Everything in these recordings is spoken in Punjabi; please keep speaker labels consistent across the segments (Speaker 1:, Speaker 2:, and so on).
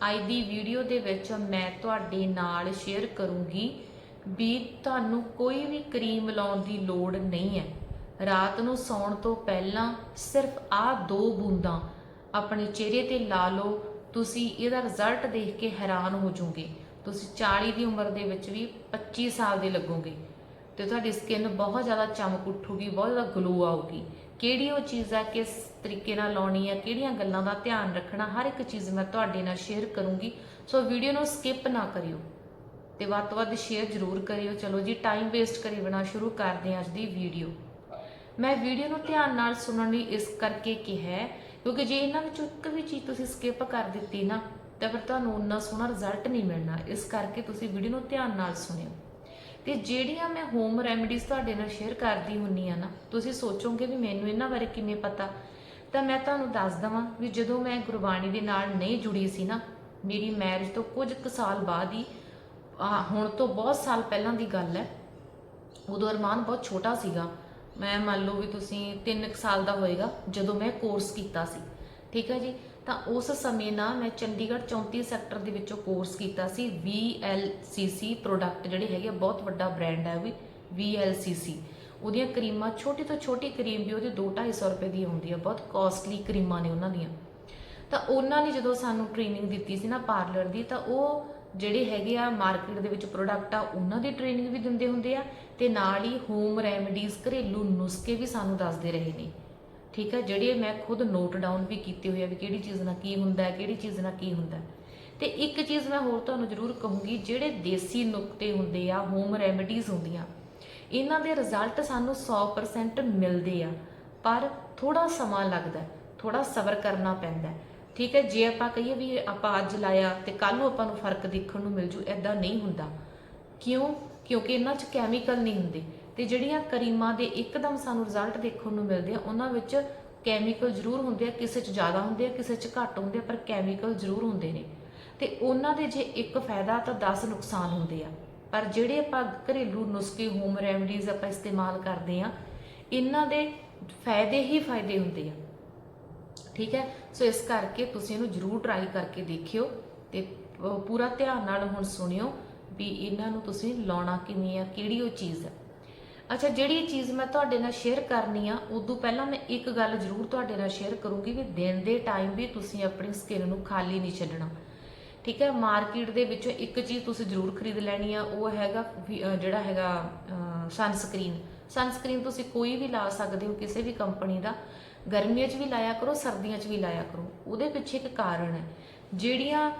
Speaker 1: ਅੱਜ ਦੀ ਵੀਡੀਓ ਦੇ ਵਿੱਚ ਮੈਂ ਤੁਹਾਡੇ ਨਾਲ ਸ਼ੇਅਰ ਕਰੂੰਗੀ ਵੀ ਤੁਹਾਨੂੰ ਕੋਈ ਵੀ ਕਰੀਮ ਲਾਉਣ ਦੀ ਲੋੜ ਨਹੀਂ ਹੈ। ਰਾਤ ਨੂੰ ਸੌਣ ਤੋਂ ਪਹਿਲਾਂ ਸਿਰਫ ਆਹ ਦੋ ਬੂੰਦਾਂ ਆਪਣੇ ਚਿਹਰੇ ਤੇ ਲਾ ਲਓ, ਤੁਸੀਂ ਇਹਦਾ ਰਿਜ਼ਲਟ ਦੇਖ ਕੇ ਹੈਰਾਨ ਹੋ ਜਾਓਗੇ। ਤੁਸੀਂ 40 ਦੀ ਉਮਰ ਦੇ ਵਿੱਚ ਵੀ 25 ਸਾਲ ਦੇ ਲੱਗੋਗੇ ਤੇ ਤੁਹਾਡੀ ਸਕਿਨ ਬਹੁਤ ਜ਼ਿਆਦਾ ਚਮਕ ਉੱਠੂਗੀ, ਬਹੁਤ ਜ਼ਿਆਦਾ ਗਲੋ ਆਊਗੀ। ਕਿਹੜੀ ਉਹ ਚੀਜ਼ ਆ ਕਿਸ ਤਰੀਕੇ ਨਾਲ ਲਾਉਣੀ ਆ, ਕਿਹੜੀਆਂ ਗੱਲਾਂ ਦਾ ਧਿਆਨ ਰੱਖਣਾ, ਹਰ ਇੱਕ ਚੀਜ਼ ਮੈਂ ਤੁਹਾਡੇ ਨਾਲ ਸ਼ੇਅਰ ਕਰੂੰਗੀ। ਸੋ ਵੀਡੀਓ ਨੂੰ ਸਕਿਪ ਨਾ ਕਰਿਓ ਤੇ ਵੱਧ ਤੋਂ ਵੱਧ ਸ਼ੇਅਰ ਜ਼ਰੂਰ ਕਰਿਓ। ਚਲੋ ਜੀ ਟਾਈਮ ਵੇਸਟ ਕਰੀ ਬਿਨਾ ਸ਼ੁਰੂ ਕਰਦੇ ਹਾਂ ਅੱਜ ਦੀ ਵੀਡੀਓ ਮੈਂ ਵੀਡੀਓ ਨੂੰ ਧਿਆਨ ਨਾਲ ਸੁਣਨ ਲਈ ਇਸ ਕਰਕੇ ਕਿਹਾ ਕਿਉਂਕਿ ਜੇ ਇਹਨਾਂ ਵਿੱਚੋਂ ਇੱਕ ਵੀ ਚੀਜ਼ ਤੁਸੀਂ ਸਕਿਪ ਕਰ ਦਿੱਤੀ ਨਾ, ਤਾਂ ਫਿਰ ਤੁਹਾਨੂੰ ਉਨਾ ਸੋਹਣਾ ਰਿਜ਼ਲਟ ਨਹੀਂ ਮਿਲਣਾ। ਇਸ ਕਰਕੇ ਤੁਸੀਂ ਵੀਡੀਓ ਨੂੰ ਧਿਆਨ ਨਾਲ ਸੁਣਿਓ। ਤੇ ਜਿਹੜੀਆਂ ਮੈਂ ਹੋਮ ਰੈਮਡੀਜ਼ ਤੁਹਾਡੇ ਨਾਲ ਸ਼ੇਅਰ ਕਰਦੀ ਹੁੰਨੀ ਆ ਨਾ, ਤੁਸੀਂ ਸੋਚੋਗੇ ਵੀ ਮੈਨੂੰ ਇਹਨਾਂ ਬਾਰੇ ਕਿਵੇਂ ਪਤਾ? ਤਾਂ ਮੈਂ ਤੁਹਾਨੂੰ ਦੱਸ ਦਵਾਂ ਵੀ ਜਦੋਂ ਮੈਂ ਗੁਰਬਾਣੀ ਦੇ ਨਾਲ ਨਹੀਂ ਜੁੜੀ ਸੀ ਨਾ, ਮੇਰੀ ਮੈਰਿਜ ਤੋਂ ਕੁਝ ਕੁ ਸਾਲ ਬਾਅਦ ਹੀ ਹੁਣ ਤੋਂ ਬਹੁਤ ਸਾਲ ਪਹਿਲਾਂ ਦੀ ਗੱਲ ਹੈ, ਉਦੋਂ ਅਰਮਾਨ ਬਹੁਤ ਛੋਟਾ ਸੀਗਾ। ਮੈਂ ਮੰਨ ਲਓ ਵੀ ਤੁਸੀਂ 3 ਸਾਲ ਦਾ ਹੋਏਗਾ ਜਦੋਂ ਮੈਂ ਕੋਰਸ ਕੀਤਾ ਸੀ। ਠੀਕ ਹੈ ਜੀ? ਤਾਂ ਉਸ ਸਮੇਂ ਨਾ ਮੈਂ ਚੰਡੀਗੜ੍ਹ 34 ਸੈਕਟਰ ਦੇ ਵਿੱਚੋਂ ਕੋਰਸ ਕੀਤਾ ਸੀ VLCC ਪ੍ਰੋਡਕਟ ਜਿਹੜੇ ਹੈਗੇ ਆ, ਬਹੁਤ ਵੱਡਾ ਬ੍ਰਾਂਡ ਹੈ ਉਹ ਵੀ VLCC ਉਹਦੀਆਂ ਕਰੀਮਾਂ ਛੋਟੀ ਤੋਂ ਛੋਟੀ ਕਰੀਮ ਵੀ ਉਹਦੀ 2-250 ਰੁਪਏ ਦੀ ਆਉਂਦੀ ਆ ਬਹੁਤ ਕਾਸਟਲੀ ਕਰੀਮਾਂ ਨੇ ਉਹਨਾਂ ਦੀਆਂ। ਤਾਂ ਉਹਨਾਂ ਨੇ ਜਦੋਂ ਸਾਨੂੰ ਟ੍ਰੇਨਿੰਗ ਦਿੱਤੀ ਸੀ ਨਾ ਪਾਰਲਰ ਦੀ ਤਾਂ ਉਹ ਜਿਹੜੇ ਹੈਗੇ ਆ ਮਾਰਕੀਟ ਦੇ ਵਿੱਚ ਪ੍ਰੋਡਕਟ ਆ ਉਹਨਾਂ ਦੀ ਟ੍ਰੇਨਿੰਗ ਵੀ ਦਿੰਦੇ ਹੁੰਦੇ ਆ ਤੇ ਨਾਲ ਹੀ ਹੋਮ ਰੈਮਡੀਜ਼ ਘਰੇਲੂ ਨੁਸਖੇ ਵੀ ਸਾਨੂੰ ਦੱਸਦੇ ਰਹੇ ਨੇ। ਠੀਕ ਹੈ, ਜਿਹੜੇ ਮੈਂ ਖੁਦ ਨੋਟ ਡਾਊਨ ਵੀ ਕੀਤੇ ਹੋਏ ਆ ਵੀ ਕਿਹੜੀ ਚੀਜ਼ ਨਾਲ ਕੀ ਹੁੰਦਾ ਹੈ, ਕਿਹੜੀ ਚੀਜ਼ ਨਾਲ ਕੀ ਹੁੰਦਾ ਹੈ। ਤੇ ਇੱਕ ਚੀਜ਼ ਮੈਂ ਹੋਰ ਤੁਹਾਨੂੰ ਜ਼ਰੂਰ ਕਹੂੰਗੀ, ਜਿਹੜੇ ਦੇਸੀ ਨੁਕਤੇ ਹੁੰਦੇ ਆ ਹੋਮ ਰੈਮਡੀਜ਼ ਹੁੰਦੀਆਂ, ਇਹਨਾਂ ਦੇ ਰਿਜ਼ਲਟ ਸਾਨੂੰ 100% ਮਿਲਦੇ ਆ, ਪਰ ਥੋੜਾ ਸਮਾਂ ਲੱਗਦਾ ਹੈ ਥੋੜਾ ਸਬਰ ਕਰਨਾ ਪੈਂਦਾ ਠੀਕ ਹੈ, ਜੇ ਆਪਾਂ ਕਹੀਏ ਵੀ ਆਪਾਂ ਅੱਜ ਲਾਇਆ ਤੇ ਕੱਲ ਨੂੰ ਆਪਾਂ ਨੂੰ ਫ਼ਰਕ ਦੇਖਣ ਨੂੰ ਮਿਲ ਜੂ ਐਦਾਂ ਨਹੀਂ ਹੁੰਦਾ। ਕਿਉਂ? ਕਿਉਂਕਿ ਇਹਨਾਂ 'ਚ ਕੈਮੀਕਲ ਨਹੀਂ ਹੁੰਦੇ। ਤੇ ਜਿਹੜੀਆਂ ਕਰੀਮਾਂ ਦੇ ਇੱਕਦਮ ਸਾਨੂੰ ਰਿਜ਼ਲਟ ਦੇਖਣ ਨੂੰ ਮਿਲਦੇ ਆ, ਉਹਨਾਂ ਵਿੱਚ ਕੈਮੀਕਲ ਜ਼ਰੂਰ ਹੁੰਦੇ ਆ, ਕਿਸੇ 'ਚ ਜ਼ਿਆਦਾ ਹੁੰਦੇ ਆ, ਕਿਸੇ 'ਚ ਘੱਟ ਹੁੰਦੇ ਆ, ਪਰ ਕੈਮੀਕਲ ਜ਼ਰੂਰ ਹੁੰਦੇ ਨੇ। ਤੇ ਉਹਨਾਂ ਦੇ ਜੇ ਇੱਕ ਫਾਇਦਾ ਤਾਂ 10 ਨੁਕਸਾਨ ਹੁੰਦੇ ਆ। ਪਰ ਜਿਹੜੇ ਆਪਾਂ ਘਰੇਲੂ ਨੁਸਖੇ ਹੋਮ ਰੈਮਡੀਜ਼ ਆਪਾਂ ਇਸਤੇਮਾਲ ਕਰਦੇ ਆ, ਇਹਨਾਂ ਦੇ ਫਾਇਦੇ ਹੀ ਫਾਇਦੇ ਹੁੰਦੇ ਆ। ਠੀਕ ਹੈ? ਸੋ ਇਸ ਕਰਕੇ ਤੁਸੀਂ ਇਹਨੂੰ ਜਰੂਰ ਟਰਾਈ ਕਰਕੇ ਦੇਖਿਓ ਤੇ ਪੂਰਾ ਧਿਆਨ ਨਾਲ ਹੁਣ ਸੁਣਿਓ ਵੀ ਇਹਨਾਂ ਨੂੰ ਤੁਸੀਂ ਲਾਉਣਾ ਕਿਵੇਂ ਆ, ਕਿਹੜੀ ਉਹ ਚੀਜ਼ ਹੈ ਅੱਛਾ, ਜਿਹੜੀ ਚੀਜ਼ ਮੈਂ ਤੁਹਾਡੇ ਨਾਲ ਸ਼ੇਅਰ ਕਰਨੀ ਆ, ਉਦੋਂ ਪਹਿਲਾਂ ਮੈਂ ਇੱਕ ਗੱਲ ਜਰੂਰ ਤੁਹਾਡੇ ਨਾਲ ਸ਼ੇਅਰ ਕਰੂੰਗੀ ਵੀ ਦਿਨ ਦੇ ਟਾਈਮ ਵੀ ਤੁਸੀਂ ਆਪਣੀ ਸਕਿਨ ਨੂੰ ਖਾਲੀ ਨਹੀਂ ਛੱਡਣਾ। ਠੀਕ ਹੈ ਮਾਰਕੀਟ ਦੇ ਵਿੱਚੋਂ ਇੱਕ ਚੀਜ਼ ਤੁਸੀਂ ਜ਼ਰੂਰ ਖਰੀਦ ਲੈਣੀ ਆ, ਉਹ ਹੈਗਾ ਜਿਹੜਾ ਹੈਗਾ ਸਨਸਕ੍ਰੀਨ ਸਨਸਕ੍ਰੀਨ ਤੁਸੀਂ ਕੋਈ ਵੀ ਲਾ ਸਕਦੇ ਹੋ ਕਿਸੇ ਵੀ ਕੰਪਨੀ ਦਾ, ਗਰਮੀਆਂ 'ਚ ਵੀ ਲਾਇਆ ਕਰੋ, ਸਰਦੀਆਂ 'ਚ ਵੀ ਲਾਇਆ ਕਰੋ। ਉਹਦੇ ਪਿੱਛੇ ਇੱਕ ਕਾਰਨ ਹੈ। ਜਿਹੜੀਆਂ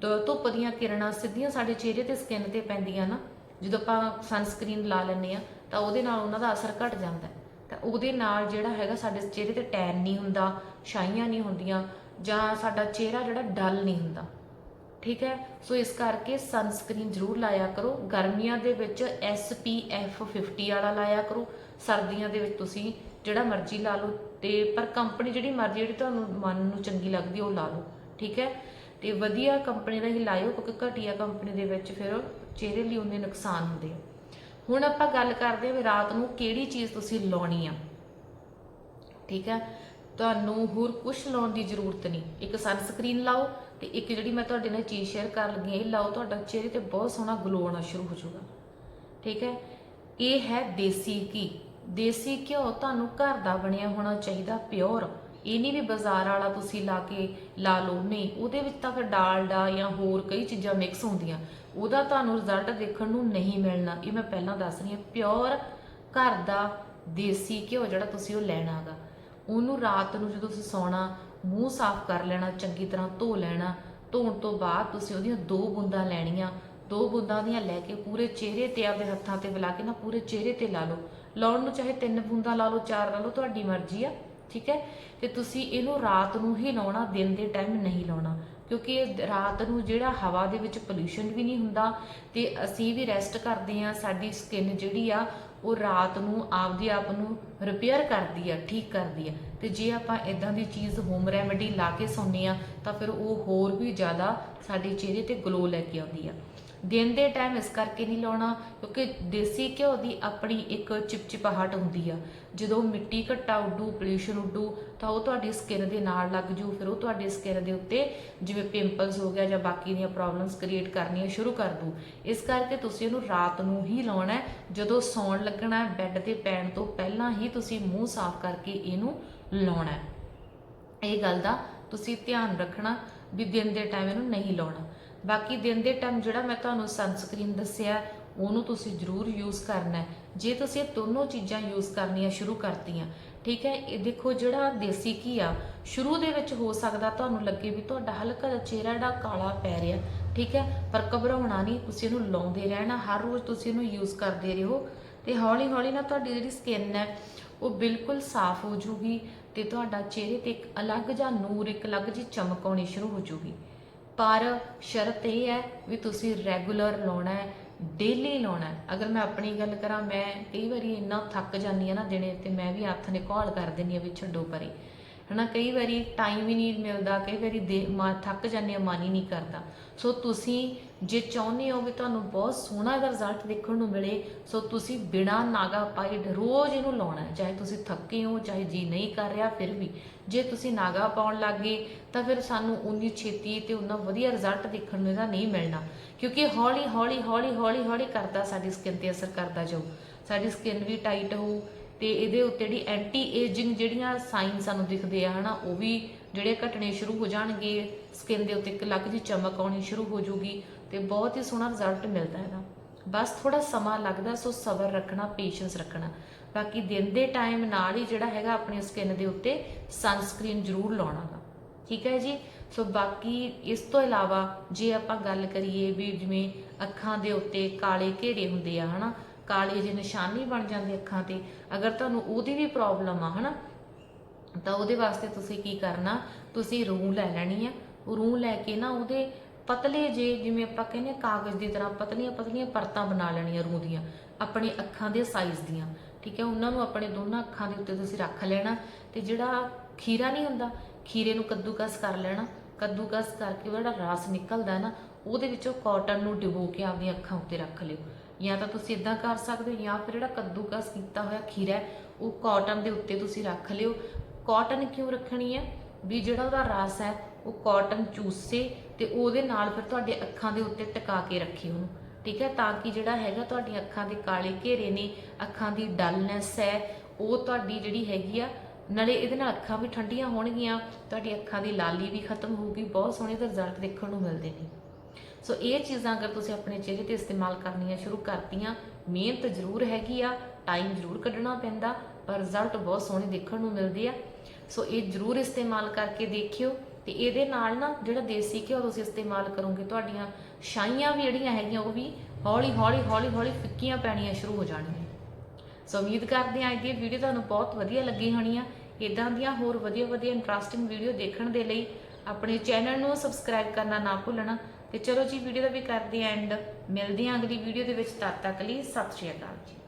Speaker 1: ਧੁੱਪ ਦੀਆਂ ਕਿਰਨਾਂ ਸਿੱਧੀਆਂ ਸਾਡੇ ਚਿਹਰੇ ਤੇ ਸਕਿਨ ਤੇ ਪੈਂਦੀਆਂ ਨਾ ਜਦੋਂ ਆਪਾਂ ਸਨਸਕ੍ਰੀਨ ਲਾ ਲੈਂਦੇ ਆ ਤਾਂ ਉਹਦੇ ਨਾਲ ਉਹਨਾਂ ਦਾ ਅਸਰ ਘਟ ਜਾਂਦਾ ਤਾਂ ਉਹਦੇ ਨਾਲ ਜਿਹੜਾ ਹੈਗਾ ਸਾਡੇ ਚਿਹਰੇ ਤੇ ਟੈਨ ਨਹੀਂ ਹੁੰਦਾ, ਛਾਈਆਂ ਨਹੀਂ ਹੁੰਦੀਆਂ, ਜਾਂ ਸਾਡਾ ਚਿਹਰਾ ਜਿਹੜਾ ਡਲ ਨਹੀਂ ਹੁੰਦਾ। ਠੀਕ ਹੈ? ਸੋ ਇਸ ਕਰਕੇ ਸਨਸਕ੍ਰੀਨ ਜ਼ਰੂਰ ਲਾਇਆ ਕਰੋ। ਗਰਮੀਆਂ ਦੇ ਵਿੱਚ SPF 50 ਵਾਲਾ ਲਾਇਆ ਕਰੋ। ਸਰਦੀਆਂ ਦੇ ਵਿੱਚ ਤੁਸੀਂ ਜਿਹੜਾ ਮਰਜ਼ੀ ਲਾ ਲਓ, ਤੇ ਪਰ ਕੰਪਨੀ ਜਿਹੜੀ ਮਰਜ਼ੀ, ਜਿਹੜੀ ਤੁਹਾਨੂੰ ਮਨ ਨੂੰ ਚੰਗੀ ਲੱਗਦੀ ਉਹ ਲਾ ਲਓ। ਠੀਕ ਹੈ? ਤੇ ਵਧੀਆ ਕੰਪਨੀ ਦਾ ਹੀ ਲਾਇਓ, ਕਿਉਂਕਿ ਘਟੀਆ ਕੰਪਨੀ ਦੇ ਵਿੱਚ ਫਿਰ ਚਿਹਰੇ ਲਈ ਉਹਨੇ ਨੁਕਸਾਨ ਹੁੰਦੇ ਆ। ਹੁਣ ਆਪਾਂ ਗੱਲ ਕਰਦੇ ਹਾਂ ਵੀ ਰਾਤ ਨੂੰ ਕਿਹੜੀ ਚੀਜ਼ ਤੁਸੀਂ ਲਾਉਣੀ ਆ। ਠੀਕ ਹੈ ਤੁਹਾਨੂੰ ਹੋਰ ਕੁਝ ਲਾਉਣ ਦੀ ਜ਼ਰੂਰਤ ਨਹੀਂ। ਇੱਕ ਸਨਸਕ੍ਰੀਨ ਲਾਓ ਤੇ ਇੱਕ ਜਿਹੜੀ ਮੈਂ ਤੁਹਾਡੇ ਨਾਲ ਚੀਜ਼ ਸ਼ੇਅਰ ਕਰਨ ਲੱਗੀ ਇਹ ਲਾਓ, ਤੁਹਾਡਾ ਚਿਹਰੇ ਤੇ ਬਹੁਤ ਸੋਹਣਾ ਗਲੋ ਆਉਣਾ ਸ਼ੁਰੂ ਹੋ ਜਾਊਗਾ। ਠੀਕ ਹੈ? ਇਹ ਹੈ ਦੇਸੀ ਘੀ। ਦੇਸੀ ਘਿਓ ਤੁਹਾਨੂੰ ਘਰ ਦਾ ਬਣਿਆ ਹੋਣਾ ਚਾਹੀਦਾ ਪਿਓਰ ਇਹ ਨਹੀਂ ਵੀ ਬਾਜ਼ਾਰ ਵਾਲਾ ਤੁਸੀਂ ਲਾ ਕੇ ਲਾ ਲਓ, ਨਹੀਂ, ਉਹਦੇ ਵਿੱਚ ਤਾਂ ਫਿਰ ਡਾਲਡਾ ਜਾਂ ਹੋਰ ਕਈ ਚੀਜ਼ਾਂ ਮਿਕਸ ਹੁੰਦੀਆਂ। ਉਹਦਾ ਤੁਹਾਨੂੰ ਰਿਜ਼ਲਟ ਦੇਖਣ ਨੂੰ ਨਹੀਂ ਮਿਲਣਾ। ਇਹ ਮੈਂ ਪਹਿਲਾਂ ਦੱਸ ਰਹੀ ਹਾਂ ਪਿਓਰ ਘਰ ਦਾ ਦੇਸੀ ਘਿਓ ਜਿਹੜਾ ਤੁਸੀਂ ਉਹ ਲੈਣਾਗਾ ਉਹਨੂੰ ਰਾਤ ਨੂੰ ਜਦੋਂ ਤੁਸੀਂ ਸੌਣਾ, ਮੂੰਹ ਸਾਫ਼ ਕਰ ਲੈਣਾ, ਚੰਗੀ ਤਰ੍ਹਾਂ ਧੋ ਲੈਣਾ, ਧੋਣ ਤੋਂ ਬਾਅਦ ਤੁਸੀਂ ਉਹਦੀਆਂ ਦੋ ਬੂੰਦਾਂ ਲੈਣੀਆਂ। ਦੋ ਬੂੰਦਾਂ ਦੀਆਂ ਲੈ ਕੇ ਪੂਰੇ ਚਿਹਰੇ ਤੇ ਆਪਣੇ ਹੱਥਾਂ ਤੇ ਮਿਲਾ ਕੇ ਨਾ ਪੂਰੇ ਚਿਹਰੇ ਤੇ ਲਾ ਲਓ। ਲਾਉਣ ਨੂੰ ਚਾਹੇ ਤਿੰਨ ਬੂੰਦਾਂ ਲਾ ਲਓ, ਚਾਰ ਲਾ ਲਓ, ਤੁਹਾਡੀ ਮਰਜ਼ੀ ਆ। ਠੀਕ ਹੈ? ਤੇ ਤੁਸੀਂ ਇਹਨੂੰ ਰਾਤ ਨੂੰ ਹੀ ਲਾਉਣਾ, ਦਿਨ ਦੇ ਟਾਈਮ ਨਹੀਂ ਲਾਉਣਾ। ਕਿਉਂਕਿ ਇਹ ਰਾਤ ਨੂੰ ਜਿਹੜਾ ਹਵਾ ਦੇ ਵਿੱਚ ਪੋਲੂਸ਼ਨ ਵੀ ਨਹੀਂ ਹੁੰਦਾ ਤੇ ਅਸੀਂ ਵੀ ਰੈਸਟ ਕਰਦੇ ਆ ਸਾਡੀ ਸਕਿਨ ਜਿਹੜੀ ਆ, ਉਹ ਰਾਤ ਨੂੰ ਆਪਦੀ ਆਪ ਨੂੰ ਰਿਪੇਅਰ ਕਰਦੀ ਆ, ਠੀਕ ਕਰਦੀ ਆ। ਤੇ ਜੇ ਆਪਾਂ ਇਦਾਂ ਦੀ ਚੀਜ਼ ਹੋਮ ਰੈਮੇਡੀ ਲਾ ਕੇ ਸੌਂਦੇ ਆ ਤਾਂ ਫਿਰ ਉਹ ਹੋਰ ਵੀ ਜ਼ਿਆਦਾ ਸਾਡੇ ਚਿਹਰੇ ਤੇ ਗਲੋ ਲੈ ਕੇ ਆਉਂਦੀ ਆ। ਦਿਨ ਦੇ ਟਾਈਮ ਇਸ ਕਰਕੇ ਨਹੀਂ ਲਾਉਣਾ, ਕਿਉਂਕਿ ਦੇਸੀ ਘਿਓ ਦੀ ਆਪਣੀ ਇੱਕ ਚਿਪਚਿਪਾਹਟ ਹੁੰਦੀ ਆ। ਜਦੋਂ ਮਿੱਟੀ ਘੱਟਾ ਉੱਡੂ ਪੋਲੂਸ਼ਨ ਉੱਡੂ, ਤਾਂ ਉਹ ਤੁਹਾਡੀ ਸਕਿਨ ਦੇ ਨਾਲ ਲੱਗ ਜੂ, ਫਿਰ ਉਹ ਤੁਹਾਡੀ ਸਕਿਨ ਦੇ ਉੱਤੇ ਜਿਵੇਂ ਪਿੰਪਲਸ ਹੋ ਗਿਆ ਜਾਂ ਬਾਕੀ ਦੀਆਂ ਪ੍ਰੋਬਲਮਸ ਕ੍ਰੀਏਟ ਕਰਨੀਆਂ ਸ਼ੁਰੂ ਕਰ ਦੂ। ਇਸ ਕਰਕੇ ਤੁਸੀਂ ਇਹਨੂੰ ਰਾਤ ਨੂੰ ਹੀ ਲਾਉਣਾ ਜਦੋਂ ਸੌਣ ਲੱਗਣਾ ਬੈੱਡ ਤੇ ਪੈਣ ਤੋਂ ਪਹਿਲਾਂ ਹੀ ਤੁਸੀਂ ਮੂੰਹ ਸਾਫ਼ ਕਰਕੇ ਇਹਨੂੰ ਲਾਉਣਾ ਇਹ ਗੱਲ ਦਾ ਤੁਸੀਂ ਧਿਆਨ ਰੱਖਣਾ ਵੀ ਦਿਨ ਦੇ ਟਾਈਮ ਇਹਨੂੰ ਨਹੀਂ ਲਾਉਣਾ। ਬਾਕੀ ਦਿਨ ਦੇ ਟਾਈਮ ਜਿਹੜਾ ਮੈਂ ਤੁਹਾਨੂੰ ਸਨਸਕ੍ਰੀਨ ਦੱਸਿਆ, ਉਹਨੂੰ ਤੁਸੀਂ ਜ਼ਰੂਰ ਯੂਜ਼ ਕਰਨਾ ਹੈ। ਜੇ ਤੁਸੀਂ ਇਹ ਦੋਨੋਂ ਚੀਜ਼ਾਂ ਯੂਜ਼ ਕਰਨੀਆਂ ਸ਼ੁਰੂ ਕਰਤੀਆਂ, ਠੀਕ ਹੈ, ਇਹ ਦੇਖੋ ਜਿਹੜਾ ਦੇਸੀ ਘੀ ਆ, ਸ਼ੁਰੂ ਦੇ ਵਿੱਚ ਹੋ ਸਕਦਾ ਤੁਹਾਨੂੰ ਲੱਗੇ ਵੀ ਤੁਹਾਡਾ ਹਲਕਾ ਜਿਹਾ ਚਿਹਰਾ ਜਿਹੜਾ ਕਾਲਾ ਪੈ ਰਿਹਾ, ਠੀਕ ਹੈ, ਪਰ ਘਬਰਾਉਣਾ ਨਹੀਂ, ਤੁਸੀਂ ਇਹਨੂੰ ਲਾਉਂਦੇ ਰਹਿਣਾ, ਹਰ ਰੋਜ਼ ਤੁਸੀਂ ਇਹਨੂੰ ਯੂਜ਼ ਕਰਦੇ ਰਹੋ। ਤੇ ਹੌਲੀ ਹੌਲੀ ਨਾ ਤੁਹਾਡੀ ਜਿਹੜੀ ਸਕਿਨ ਹੈ, ਉਹ ਬਿਲਕੁਲ ਸਾਫ਼ ਹੋ ਜੂਗੀ ਤੇ ਤੁਹਾਡਾ ਚਿਹਰੇ ਤੇ ਇੱਕ ਅਲੱਗ ਜਿਹਾ ਨੂਰ, ਇੱਕ ਅਲੱਗ ਜਿਹੀ ਚਮਕ ਆਉਣੀ ਸ਼ੁਰੂ ਹੋ ਜੂਗੀ। ਪਰ ਸ਼ਰਤ ਇਹ ਹੈ ਵੀ ਤੁਸੀਂ ਰੈਗੂਲਰ ਲਾਉਣਾ ਹੈ ਡੇਲੀ ਲਾਉਣਾ ਅਗਰ ਮੈਂ ਆਪਣੀ ਗੱਲ ਕਰਾਂ, ਮੈਂ ਕਈ ਵਾਰੀ ਇੰਨਾ ਥੱਕ ਜਾਂਦੀ ਆ ਨਾ ਦਿਨੇ ਤੇ ਮੈਂ ਵੀ ਹੱਥ ਨੇ ਕਾਲ ਕਰ ਦਿੰਦੀ ਆ ਵੀ ਛੱਡੋ ਪਰੇ। ਹਨਾ, ਕਈ ਵਾਰੀ ਟਾਈਮ ਹੀ ਨਹੀਂ ਮਿਲਦਾ, ਕਈ ਵਾਰੀ ਦੇ ਮਾ, ਥੱਕ ਜਾਂਦੇ ਆ ਮਨ ਹੀ ਨਹੀਂ ਕਰਦਾ। ਸੋ ਤੁਸੀਂ ਜੇ ਚਾਹੁੰਦੇ ਹੋ ਵੀ ਤੁਹਾਨੂੰ ਬਹੁਤ ਸੋਹਣਾ ਇਹਦਾ ਰਿਜ਼ਲਟ ਦੇਖਣ ਨੂੰ ਮਿਲੇ ਸੋ ਤੁਸੀਂ ਬਿਨਾ ਨਾਗਾ ਪਾਏ ਰੋਜ਼ ਇਹਨੂੰ ਲਾਉਣਾ ਹੈ। ਚਾਹੇ ਤੁਸੀਂ ਥੱਕੇ ਹੋ, ਚਾਹੇ ਜੀ ਨਹੀਂ ਕਰ ਰਿਹਾ, ਫਿਰ ਵੀ। ਜੇ ਤੁਸੀਂ ਨਾਗਾ ਪਾਉਣ ਲੱਗੇ ਤਾਂ ਫਿਰ ਸਾਨੂੰ ਉਨੀ ਛੇਤੀ ਤੇ ਉਨਾ ਵਧੀਆ ਰਿਜ਼ਲਟ ਦੇਖਣ ਨੂੰ ਇਹਦਾ ਨਹੀਂ ਮਿਲਣਾ। ਕਿਉਂਕਿ ਹੌਲੀ ਹੌਲੀ ਹੌਲੀ ਹੌਲੀ ਹੌਲੀ ਕਰਦਾ ਸਾਡੀ ਸਕਿਨ ਤੇ ਅਸਰ ਕਰਦਾ ਜਾਊ। ਸਾਡੀ ਸਕਿਨ ਵੀ ਟਾਈਟ ਹੋਊ। ਤੇ ਇਹਦੇ ਉੱਤੇ ਜਿਹੜੀ ਐਂਟੀ ਏਜਿੰਗ ਜਿਹੜੀਆਂ ਸਾਈਨ ਸਾਨੂੰ ਦਿਖਦੇ ਆ, ਹਨਾ, ਉਹ ਵੀ ਜਿਹੜੇ ਘਟਣੇ ਸ਼ੁਰੂ ਹੋ ਜਾਣਗੇ ਸਕਿਨ ਦੇ ਉੱਤੇ ਇੱਕ ਅਲੱਗ ਜਿਹੀ ਚਮਕ ਆਉਣੀ ਸ਼ੁਰੂ ਹੋ ਜੂਗੀ ਤੇ ਬਹੁਤ ਹੀ ਸੋਹਣਾ ਰਿਜ਼ਲਟ ਮਿਲਦਾ ਹੈਗਾ ਬਸ ਥੋੜਾ ਸਮਾਂ ਲੱਗਦਾ, ਸੋ ਸਬਰ ਰੱਖਣਾ ਪੇਸ਼ੈਂਸ ਰੱਖਣਾ। ਬਾਕੀ ਦਿਨ ਦੇ ਟਾਈਮ ਨਾਲ ਹੀ ਜਿਹੜਾ ਹੈਗਾ ਆਪਣੀ ਸਕਿਨ ਦੇ ਉੱਤੇ ਸਨਸਕ੍ਰੀਨ ਜ਼ਰੂਰ ਲਾਉਣਾ ਗਾ। ਠੀਕ ਹੈ ਜੀ? ਸੋ ਬਾਕੀ ਇਸ ਤੋਂ ਇਲਾਵਾ ਜੇ ਆਪਾਂ ਗੱਲ ਕਰੀਏ ਵੀ ਜਿਵੇਂ ਅੱਖਾਂ ਦੇ ਉੱਤੇ ਕਾਲੇ ਘੇਰੇ ਹੁੰਦੇ ਆ, ਹਨਾ ਕਾਲੀ ਜਿਹੇ ਨਿਸ਼ਾਨੀ ਬਣ ਜਾਂਦੀ ਅੱਖਾਂ ਤੇ, ਅਗਰ ਤੁਹਾਨੂੰ ਉਹਦੀ ਵੀ ਪ੍ਰੋਬਲਮ ਆ, ਹਨਾ? ਤਾਂ ਉਹਦੇ ਵਾਸਤੇ ਤੁਸੀਂ ਕੀ ਕਰਨਾ? ਤੁਸੀਂ ਰੂੰ ਲੈ ਲੈਣੀ ਆ। ਉਹ ਰੂੰ ਲੈ ਕੇ ਨਾ ਉਹਦੇ ਪਤਲੇ ਜੇ, ਜਿਵੇਂ ਆਪਾਂ ਕਹਿੰਦੇ ਹਾਂ ਕਾਗਜ਼ ਦੀ ਤਰ੍ਹਾਂ ਪਤਲੀਆਂ ਪਤਲੀਆਂ ਪਰਤਾਂ ਬਣਾ ਲੈਣੀਆਂ ਰੂੰ ਦੀਆਂ, ਆਪਣੇ ਅੱਖਾਂ ਦੇ ਸਾਈਜ਼ ਦੀਆਂ। ਠੀਕ ਹੈ, ਉਹਨਾਂ ਨੂੰ ਆਪਣੇ ਦੋਨਾਂ ਅੱਖਾਂ ਦੇ ਉੱਤੇ ਤੁਸੀਂ ਰੱਖ ਲੈਣਾ ਤੇ ਜਿਹੜਾ ਖੀਰਾ ਨਹੀਂ ਹੁੰਦਾ, ਖੀਰੇ ਨੂੰ ਕੱਦੂਕਸ ਕਰ ਲੈਣਾ। ਕੱਦੂਕਸ ਕਰਕੇ ਉਹ ਜਿਹੜਾ ਰਸ ਨਿਕਲਦਾ ਨਾ, ਉਹਦੇ ਵਿੱਚੋਂ ਕਾਟਨ ਨੂੰ ਡਿਬੋ ਕੇ ਆਪਣੀਆਂ ਅੱਖਾਂ ਉੱਤੇ ਰੱਖ ਲਿਓ। ਜਾਂ ਤਾਂ ਤੁਸੀਂ ਇਦਾਂ ਕਰ ਸਕਦੇ ਹੋ ਜਾਂ ਫਿਰ ਜਿਹੜਾ ਕੱਦੂਕਸ ਕੀਤਾ ਹੋਇਆ ਖੀਰਾ ਹੈ, ਉਹ ਕਾਟਨ ਦੇ ਉੱਤੇ ਤੁਸੀਂ ਰੱਖ ਲਿਓ। ਕਾਟਨ ਕਿਉਂ ਰੱਖਣੀ ਹੈ? ਵੀ ਜਿਹੜਾ ਉਹਦਾ ਰਸ ਹੈ ਉਹ ਕਾਟਨ ਚੂਸੇ ਤੇ ਉਹਦੇ ਨਾਲ ਫਿਰ ਤੁਹਾਡੇ ਅੱਖਾਂ ਦੇ ਉੱਤੇ ਟਿਕਾ ਕੇ ਰੱਖੀ ਉਹਨੂੰ ਠੀਕ ਹੈ? ਤਾਂ ਕਿ ਜਿਹੜਾ ਹੈਗਾ ਤੁਹਾਡੀਆਂ ਅੱਖਾਂ ਦੇ ਕਾਲੇ ਘੇਰੇ ਨੇ ਅੱਖਾਂ ਦੀ ਡਲਨੈਸ ਹੈ ਉਹ ਤੁਹਾਡੀ ਜਿਹੜੀ ਹੈਗੀ ਆ ਨਾਲੇ ਇਹਦੇ ਨਾਲ ਅੱਖਾਂ ਵੀ ਠੰਡੀਆਂ ਹੋਣਗੀਆਂ ਤੁਹਾਡੀ ਅੱਖਾਂ ਦੀ ਲਾਲੀ ਵੀ ਖਤਮ ਹੋਊਗੀ ਬਹੁਤ ਸੋਹਣੇ ਰਿਜ਼ਲਟ ਦੇਖਣ ਨੂੰ ਮਿਲਦੇ ਨੇ। ਸੋ ਇਹ ਚੀਜ਼ਾਂ ਅਗਰ ਤੁਸੀਂ ਆਪਣੇ ਚਿਹਰੇ ਤੇ ਇਸਤੇਮਾਲ ਕਰਨੀਆਂ ਸ਼ੁਰੂ ਕਰਤੀਆਂ, ਮਿਹਨਤ ਜ਼ਰੂਰ ਹੈਗੀ ਆ ਟਾਈਮ ਜ਼ਰੂਰ ਕੱਢਣਾ ਪੈਂਦਾ, ਪਰ ਰਿਜ਼ਲਟ ਬਹੁਤ ਸੋਹਣੇ ਦੇਖਣ ਨੂੰ ਮਿਲਦੇ ਆ। ਸੋ ਇਹ ਜ਼ਰੂਰ ਇਸਤੇਮਾਲ ਕਰਕੇ ਦੇਖਿਓ ਤੇ ਇਹਦੇ ਨਾਲ ਨਾ ਜਿਹੜਾ ਦੇਸੀ ਘਿਓ ਤੁਸੀਂ ਇਸਤੇਮਾਲ ਕਰੋਗੇ, ਤੁਹਾਡੀਆਂ ਛਾਈਆਂ ਵੀ ਜਿਹੜੀਆਂ ਹੈਗੀਆਂ, ਉਹ ਵੀ ਹੌਲੀ ਹੌਲੀ ਹੌਲੀ ਹੌਲੀ ਫਿੱਕੀਆਂ ਪੈਣੀਆਂ ਸ਼ੁਰੂ ਹੋ ਜਾਣਗੀਆਂ। ਸੋ ਉਮੀਦ ਕਰਦੇ ਹਾਂ ਅੱਜ ਦੀ ਵੀਡੀਓ ਤੁਹਾਨੂੰ ਬਹੁਤ ਵਧੀਆ ਲੱਗੀ ਹੋਣੀ ਆ। ਇਦਾਂ ਦੀਆਂ ਹੋਰ ਵਧੀਆ ਵਧੀਆ ਇੰਟਰਸਟਿੰਗ ਵੀਡੀਓ ਦੇਖਣ ਦੇ ਲਈ ਆਪਣੇ ਚੈਨਲ ਨੂੰ ਸਬਸਕ੍ਰਾਈਬ ਕਰਨਾ ਨਾ ਭੁੱਲਣਾ। ਤੇ ਚਲੋ ਜੀ ਵੀਡੀਓ ਦਾ ਵੀ ਕਰਦੇ ਐਂਡ ਮਿਲਦੇ ਆਂ ਅਗਲੀ ਵੀਡੀਓ ਦੇ ਵਿੱਚ, ਤਦ ਤੱਕ ਲਈ ਸਤਿ ਸ਼੍ਰੀ ਅਕਾਲ ਜੀ।